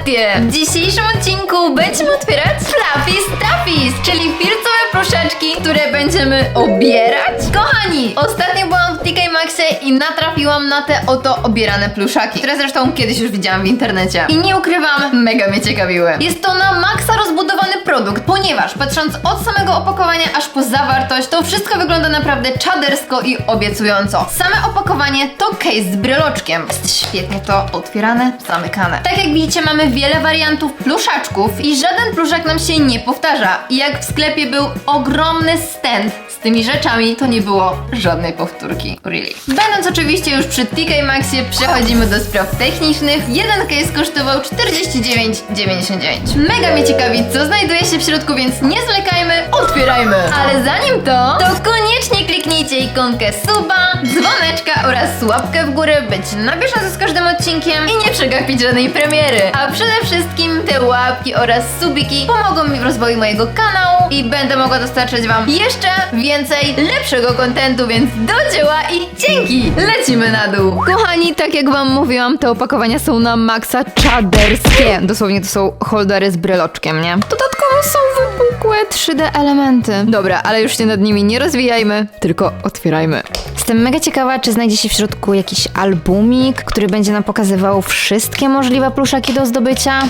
Gratulacje! W dzisiejszym odcinku będziemy otwierać Flappy Stuffies, czyli filcowe pluszeczki, które będziemy obierać. Kochani, ostatnio byłam i natrafiłam na te oto obierane pluszaki, które zresztą kiedyś już widziałam w internecie. I nie ukrywam, mega mnie ciekawiły. Jest to na maksa rozbudowany produkt, ponieważ patrząc od samego opakowania aż po zawartość, to wszystko wygląda naprawdę czadersko i obiecująco. Same opakowanie to case z bryloczkiem. Jest świetnie to otwierane, zamykane. Tak jak widzicie, mamy wiele wariantów pluszaczków i żaden pluszak nam się nie powtarza. I jak w sklepie był ogromny stand tymi rzeczami, to nie było żadnej powtórki. Really. Będąc oczywiście już przy TK Maxie, przechodzimy do spraw technicznych. Jeden case kosztował 49,99. Mega mnie ciekawi, co znajduje się w środku, więc nie zwlekajmy, otwierajmy! Ale zanim to, to koniecznie kliknijcie ikonkę suba, dzwoneczka oraz łapkę w górę, być na bieżąco z każdym odcinkiem i nie przegapić żadnej premiery. A przede wszystkim te łapki oraz subiki pomogą mi w rozwoju mojego kanału i będę mogła dostarczać wam jeszcze więcej lepszego kontentu, więc do dzieła i dzięki! Lecimy na dół! Kochani, tak jak wam mówiłam, te opakowania są na maksa czaderskie. Dosłownie to są holdery z bryloczkiem, nie? Dodatkowo są wypukłe 3D elementy. Dobra, ale już się nad nimi nie rozwijajmy, tylko otwierajmy. Jestem mega ciekawa, czy znajdzie się w środku jakiś albumik, który będzie nam pokazywał wszystkie możliwe pluszaki do zdobycia.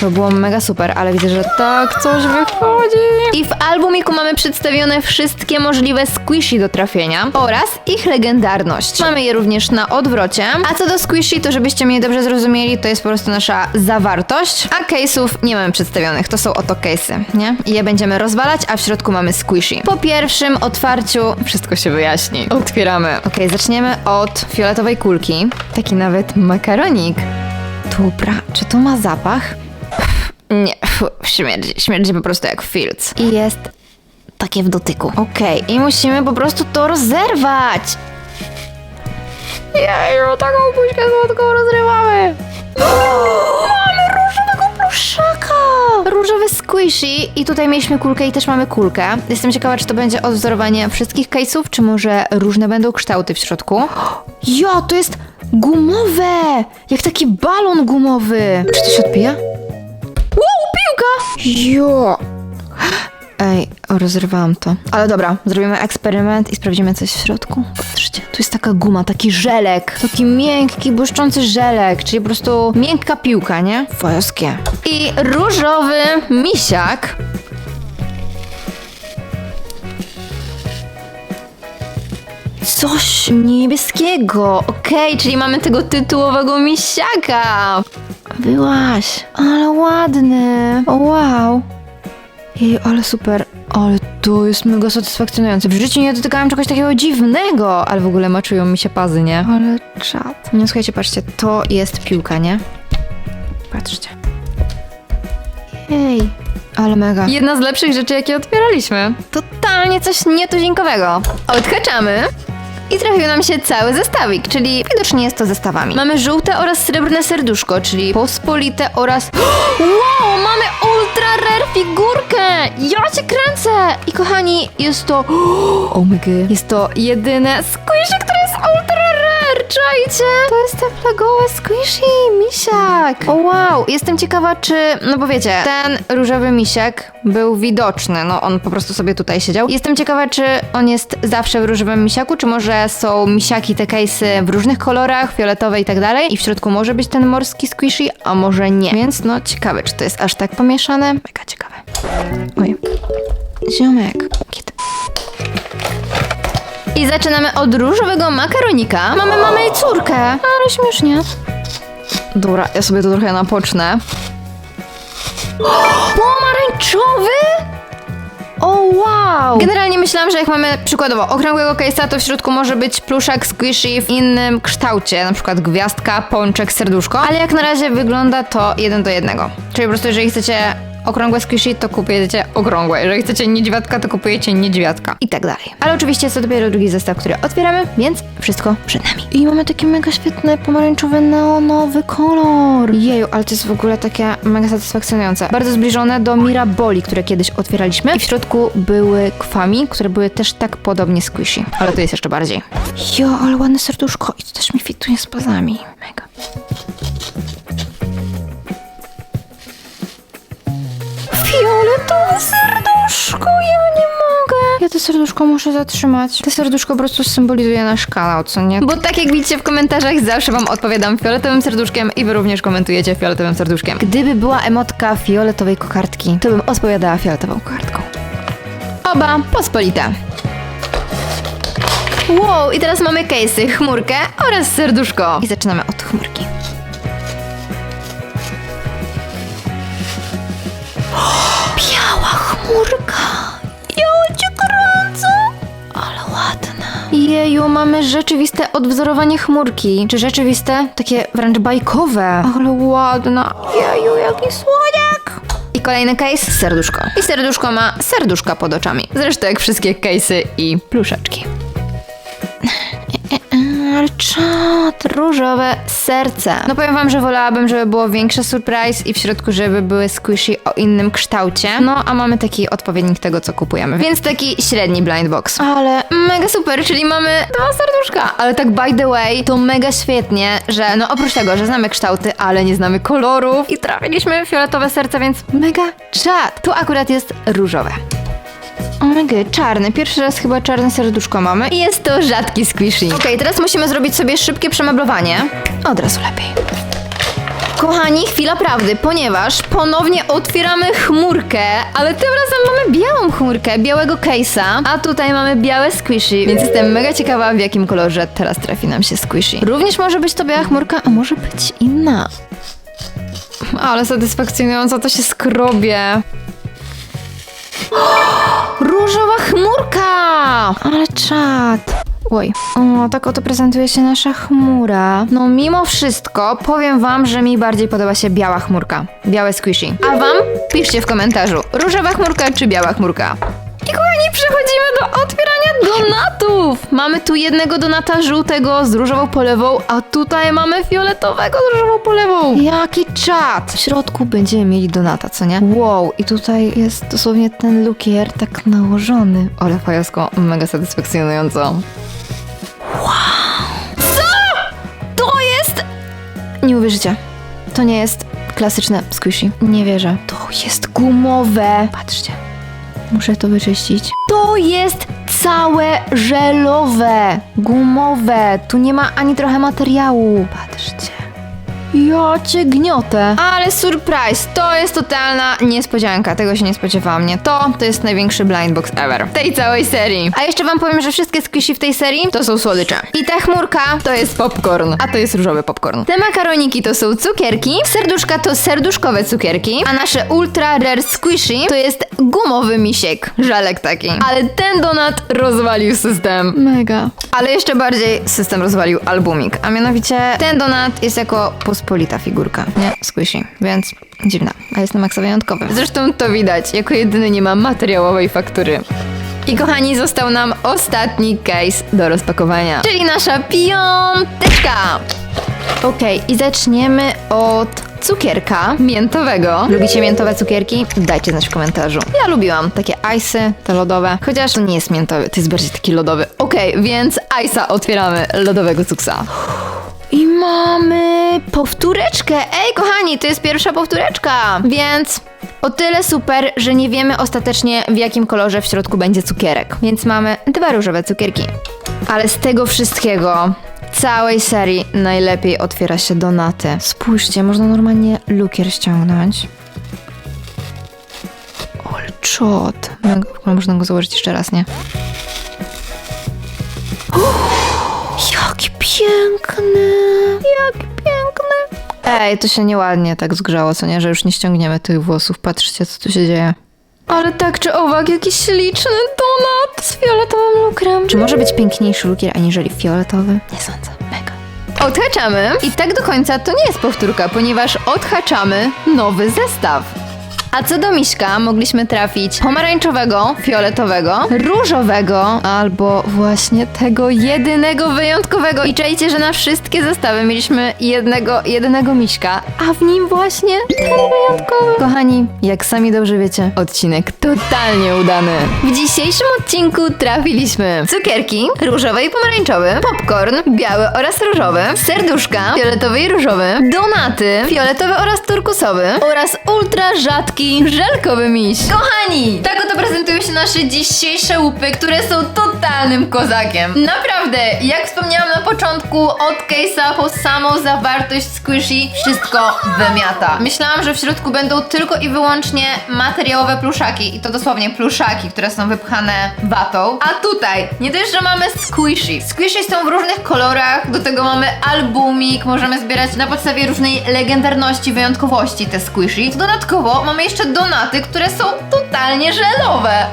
To było mega super, ale widzę, że tak coś wychodzi. I w albumiku mamy przedstawione wszystkie możliwe squishy do trafienia oraz ich legendarność. Mamy je również na odwrocie. A co do squishy, to żebyście mnie dobrze zrozumieli, to jest po prostu nasza zawartość, a case'ów nie mamy przedstawionych. To są oto case'y, nie? I je będziemy rozwalać, a w środku mamy squishy. Po pierwszym otwarciu wszystko się wyjaśni. Otwieramy. Ok, zaczniemy od fioletowej kulki. Taki nawet makaronik. Dobra, czy to ma zapach? Pff, Nie, fu, śmierdzi, śmierdzi po prostu jak filc. I jest takie w dotyku. Okej, i musimy po prostu to rozerwać. Jeju, taką buźkę słodką rozrywamy. squishy i tutaj mieliśmy kulkę i też mamy kulkę. Jestem ciekawa, czy to będzie odwzorowanie wszystkich case'ów, czy może różne będą kształty w środku. Ja, to jest gumowe! Jak taki balon gumowy. Czy to się odbija? Wow, piłka! Jo! Ej, rozrywałam to. Ale dobra, zrobimy eksperyment i sprawdzimy coś w środku. Patrzcie, tu jest taka guma, taki żelek. Taki miękki, błyszczący żelek, czyli po prostu miękka piłka, nie? Fajowskie. I różowy misiak. Coś niebieskiego. Okej, czyli mamy tego tytułowego misiaka. Byłaś, ale ładny. O, wow. Jej, ale super. Ale to jest mega satysfakcjonujące. W życiu nie dotykałam czegoś takiego dziwnego, ale w ogóle maczują mi się pazy, nie? Ale czad. Nie, słuchajcie, patrzcie, to jest piłka, nie? Patrzcie. Jej, ale mega. Jedna z lepszych rzeczy, jakie otwieraliśmy. Totalnie coś nietuzinkowego. Odhaczamy. I trafił nam się cały zestawik, czyli widocznie jest to zestawami. Mamy żółte oraz srebrne serduszko, czyli pospolite oraz... Wow, mamy ultra rare figurkę! Ja cię kręcę! I kochani, jest to... Oh my god. Jest to jedyne squishy, które jest ultra Czajcie? To jest te flagowe squishy, misiak! O wow, jestem ciekawa, czy... No bo wiecie, ten różowy misiak był widoczny, no on po prostu sobie tutaj siedział. Jestem ciekawa, czy on jest zawsze w różowym misiaku, czy może są misiaki, te case'y w różnych kolorach, fioletowe i tak dalej. I w środku może być ten morski squishy, a może nie. Więc no ciekawe, czy to jest aż tak pomieszane. Mega ciekawe. Oj. Ziomek. Kiedy... I zaczynamy od różowego makaronika. Mamy mamę i córkę. Ale śmiesznie. Dobra, ja sobie to trochę napocznę. Pomarańczowy? O wow! Generalnie myślałam, że jak mamy przykładowo okrągłego case'a, to w środku może być pluszak squishy w innym kształcie, na przykład gwiazdka, pączek, serduszko, ale jak na razie wygląda to jeden do jednego. Czyli po prostu jeżeli chcecie okrągłe squishy, to kupujecie okrągłe. Jeżeli chcecie niedźwiadka, to kupujecie niedźwiadka. I tak dalej. Ale oczywiście jest to dopiero drugi zestaw, który otwieramy, więc wszystko przed nami. I mamy taki mega świetny, pomarańczowy, neonowy kolor. Jeju, ale to jest w ogóle takie mega satysfakcjonujące. Bardzo zbliżone do Miraboli, które kiedyś otwieraliśmy. I w środku były kwami, które były też tak podobnie squishy. Ale to jest jeszcze bardziej. Jo, ale ładne serduszko. I to też mi fituje z pazami. Mega. Fioletowe serduszko, ja nie mogę. Ja to serduszko muszę zatrzymać. To serduszko po prostu symbolizuje nasz kanał, co nie? Bo tak jak widzicie w komentarzach, zawsze wam odpowiadam fioletowym serduszkiem i wy również komentujecie fioletowym serduszkiem. Gdyby była emotka fioletowej kokardki, to bym odpowiadała fioletową kokardką. Oba pospolite. Wow, i teraz mamy case'y, chmurkę oraz serduszko. I zaczynamy od chmurki. Chmurka. Ja cię kręcę. Ale ładna. Jeju, mamy rzeczywiste odwzorowanie chmurki. Czy rzeczywiste? Takie wręcz bajkowe. Ale ładna. Jeju, jaki słodziak. I kolejny case, serduszko. I serduszko ma serduszka pod oczami. Zresztą jak wszystkie case'y i pluszeczki. Czad, różowe serce. No powiem wam, że wolałabym, żeby było większe surprise i w środku, żeby były squishy o innym kształcie. No, a mamy taki odpowiednik tego, co kupujemy. Więc taki średni blind box. Ale mega super, czyli mamy dwa serduszka. Ale tak by the way, to mega świetnie, że no oprócz tego, że znamy kształty, ale nie znamy kolorów i trafiliśmy fioletowe serce, więc mega czad. Tu akurat jest różowe. O my god, czarny. Pierwszy raz chyba czarne serduszko mamy. I jest to rzadki squishy. Okej, teraz musimy zrobić sobie szybkie przemeblowanie. Od razu lepiej. Kochani, chwila prawdy, ponieważ ponownie otwieramy chmurkę, ale tym razem mamy białą chmurkę, białego case'a, a tutaj mamy białe squishy, więc jestem mega ciekawa w jakim kolorze teraz trafi nam się squishy. Również może być to biała chmurka, a może być inna. Ale satysfakcjonująco to się skrobie. Różowa chmurka! Ale czad. Oj. O, tak oto prezentuje się nasza chmura. No mimo wszystko powiem wam, że mi bardziej podoba się biała chmurka. Białe squishy. A wam? Piszcie w komentarzu. Różowa chmurka czy biała chmurka? I przechodzimy do otwierania donatów! Mamy tu jednego donata żółtego z różową polewą, a tutaj mamy fioletowego z różową polewą. Jaki czad! W środku będziemy mieli donata, co nie? Wow, i tutaj jest dosłownie ten lukier tak nałożony. Ale fajosko, mega satysfakcjonująco. To jest... Nie uwierzycie. To nie jest klasyczne squishy. Nie wierzę. To jest gumowe. Patrzcie. Muszę to wyczyścić. To jest całe żelowe, gumowe. Tu nie ma ani trochę materiału. Patrzcie. Ja cię gniotę. Ale surprise, to jest totalna niespodzianka. Tego się nie spodziewałam, nie? To, to jest największy blind box ever. Tej całej serii. A jeszcze wam powiem, że wszystkie squishy w tej serii to są słodycze. I ta chmurka to jest popcorn, a to jest różowy popcorn. Te makaroniki to są cukierki, serduszka to serduszkowe cukierki, a nasze ultra rare squishy to jest gumowy misiek. Żalek taki. Ale ten donat rozwalił system. Mega. Ale jeszcze bardziej system rozwalił albumik, a mianowicie ten donat jest jako pospolita figurka, nie? Squishy, więc dziwna, a jest na maksa wyjątkowy. Zresztą to widać, jako jedyny nie ma materiałowej faktury. I kochani, został nam ostatni case do rozpakowania, czyli nasza piąteczka. Okej, i zaczniemy od cukierka miętowego. Lubicie miętowe cukierki? Dajcie znać w komentarzu. Ja lubiłam takie ice'y, te lodowe, chociaż to nie jest miętowy, to jest bardziej taki lodowy. Okej, więc ice'a otwieramy, lodowego cuksa. I mamy powtóreczkę. Ej, kochani, to jest pierwsza powtóreczka. Więc o tyle super, że nie wiemy ostatecznie w jakim kolorze w środku będzie cukierek. Więc mamy dwa różowe cukierki. Ale z tego wszystkiego, całej serii, najlepiej otwiera się donaty. Spójrzcie, można normalnie lukier ściągnąć. Olczot. Można go założyć jeszcze raz, nie? Piękny! Jaki piękny! Ej, to się nieładnie tak zgrzało, co nie? Że już nie ściągniemy tych włosów. Patrzcie, co tu się dzieje. Ale tak czy owak, jaki śliczny donat z fioletowym lukrem. Czy może być piękniejszy lukier aniżeli fioletowy? Nie sądzę. Mega. Odhaczamy i tak do końca to nie jest powtórka, ponieważ odhaczamy nowy zestaw. A co do miśka, mogliśmy trafić pomarańczowego, fioletowego, różowego, albo właśnie tego jedynego wyjątkowego. I czajcie, że na wszystkie zestawy mieliśmy jednego, jedynego miśka, a w nim właśnie ten wyjątkowy. Kochani, jak sami dobrze wiecie, odcinek totalnie udany. W dzisiejszym odcinku trafiliśmy cukierki, różowe i pomarańczowy, popcorn, biały oraz różowy, serduszka, fioletowy i różowy, donaty, fioletowy oraz turkusowy oraz ultra rzadki żelkowy miś. Kochani, tak oto prezentują się nasze dzisiejsze łupy, które są totalnym kozakiem. Naprawdę, jak wspomniałam na początku, od case'a po samą zawartość squishy, wszystko wymiata. Myślałam, że w środku będą tylko i wyłącznie materiałowe pluszaki i to dosłownie pluszaki, które są wypchane watą. A tutaj, nie dość, że mamy squishy. Squishy są w różnych kolorach, do tego mamy albumik, możemy zbierać na podstawie różnej legendarności, wyjątkowości te squishy. Dodatkowo mamy jeszcze donaty, które są totalnie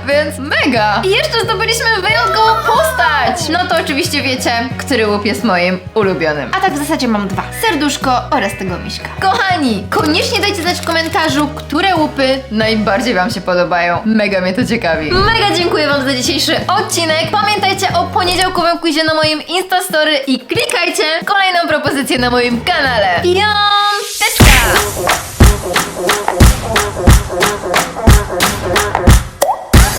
więc mega! I jeszcze zdobyliśmy wyjątkową postać! No to oczywiście wiecie, który łup jest moim ulubionym. A tak w zasadzie mam dwa. Serduszko oraz tego miśka. Kochani, koniecznie dajcie znać w komentarzu, które łupy najbardziej wam się podobają. Mega mnie to ciekawi. Mega dziękuję wam za dzisiejszy odcinek. Pamiętajcie o poniedziałkowym quizie na moim Instastory i klikajcie kolejną propozycję na moim kanale. Piąteczka!